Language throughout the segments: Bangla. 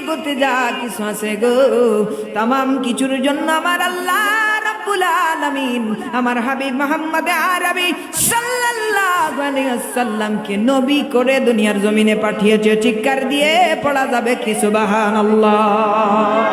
জগতে যা কিছু আছে গো। তাম কিছুর জন্য আমার আল্লাহ রব্বুল আলামিন, আমার হাবিব মোহাম্মদ আরবি সাল্লাল্লাহু নবী করে দুনিয়ার জমিনে পাঠিয়েছে। চিৎকার দিয়ে পড়া যাবে কিছু বাহান সুবহানাল্লাহ।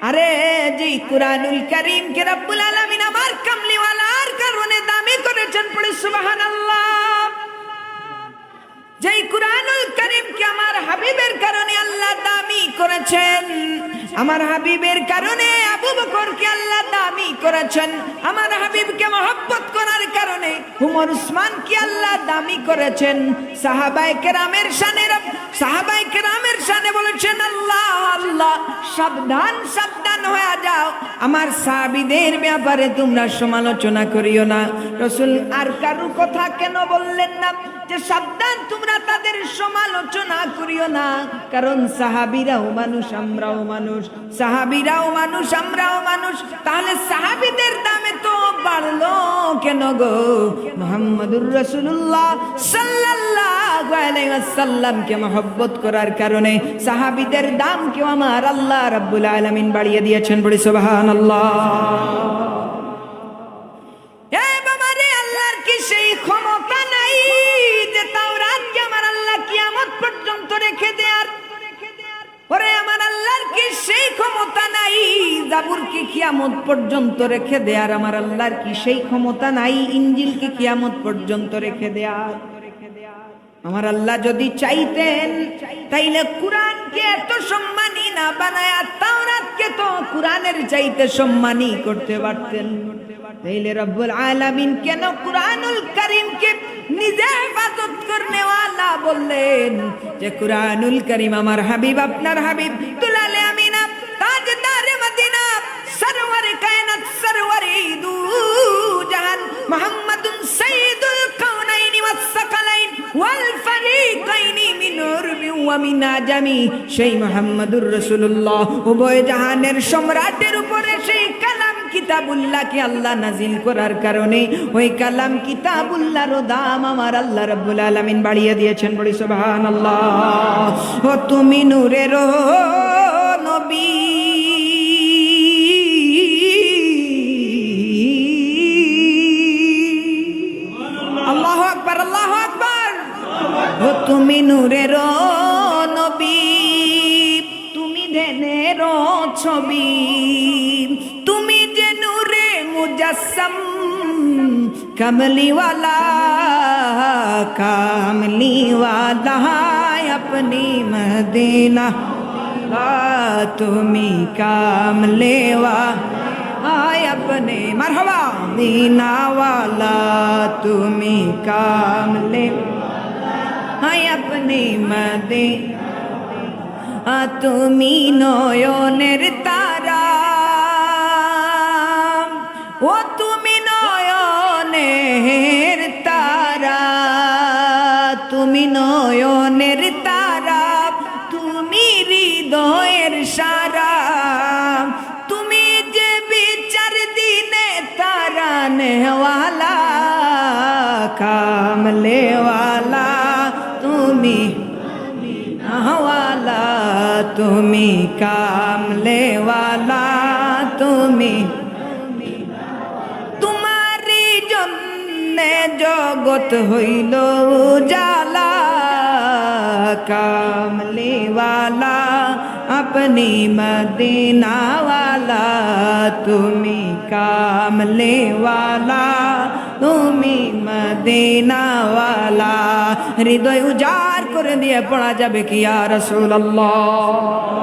আরে যে কুরআনুল করিম কে রব্বুল আলামিন আমার কামলিওয়ালার কারণে দামি করেছেন পড়ে, সুবহানাল্লাহ। যেই কুরআনুল কারীমকে আমার হাবিবের কারণে আল্লাহ দামি করেছেন, আমার হাবিবের কারণে আবু বকরকে আল্লাহ দামি করেছেন, আমার হাবিবকে মহব্বত করার কারণে উমর উসমানকে আল্লাহ দামি করেছেন, সাহাবায়ে কেরামের শানে রব- আল্লাহ, সাবধান সাবধান হয়ে যাও। আমার সাহাবীদের ব্যাপারে তোমরা সমালোচনা করিও না। রসুল আর কারু কথা কেন বললেন না? যে সাবধান তোমরা তাদের সমালোচনা করিও না। কারণ সাহাবিরাও মানুষ, আমরাও মানুষ। সাহাবিরাও মানুষ, আমরাও মানুষ। তাহলে সাহাবিদের দামে তো বাড়লো কেন গো? মোহাম্মদুর রসুল্লাহ সাল্লাল্লাহু ওয়াসাল্লামকে মহব্বত করার কারণে সাহাবিদের দাম কেউ আমার আল্লাহ রাব্বুল আলামিন বাড়িয়ে দিয়েছেন সেই ক্ষমতা নাই রেখে দেয়ার? আমার আল্লাহর কি সেই ক্ষমতা নাই জাবুর কি পর্যন্ত রেখে সেই ক্ষমতা নাই ইঞ্জিল কিয়ামত পর্যন্ত রেখে দেয়ার? আমার আল্লাহ যদি চাইতেন, তাইলে কোরআনকে এত সম্মানী না বানায় তাওরাতকে তো কোরআনের চাইতে সম্মানী করতে পারতেন। তাইলে রব্বুল আলামিন কেন কোরআনুল করিমকে নিজে হেফাজত করনে ওয়ালা বললেন যে, কোরআনুল করিম আমার হাবিব, আপনার হাবিব তুলালে আমিনা, তাজদারে মদিনা, সরওয়ারে কায়নাত, সরওয়ারে দু জাহান, মুহাম্মাদুন সাইয়্যিদুল ওয়া মিন আজামি সেই মুহাম্মাদুর রাসূলুল্লাহ। উভয় জাহানের সম্রাটের উপরে সেই কালাম কিতাবুল্লাহকে আল্লাহ নাজিল করার কারণে ওই কালাম কিতাবুল্লাহর দাম আমার আল্লাহ রাব্বুল আলামিন বাড়িয়ে দিয়েছেন। বলি, সুবহানাল্লাহ। ও তুমি নূরের নবী। আল্লাহ আল্লাহ তুমি নূরের ছবি তুমি যে নূরে মুজাসম, কমলিওয়ালা কামলিওয়ালা আপনি মদিনা। তুমি কামলেওয়া আয় আপনি মারহবা দিনাওয়ালা তুমি কামলে আয় আপনি মদিনা। তুমি নয়নের ও তুমি নয়নের তারা, তুমি নয়নের তারা, তুমি হৃদয়ের সারা, তুমি যে বিচার দিনে তারা নেওয়ালা, কামলেওয়ালা, তুমি হওয়ালা তুমি কামলেওয়ালা, তুমি জগৎ হইল জালা কামলেওয়ালা, আপনি মদিনাওয়ালা, তুমি কামলেওয়ালা, তুমি মদিনাওয়ালা। হৃদয় উজাড় করে দিয়ে পড়া যাবে কি আর রসুল্লাহ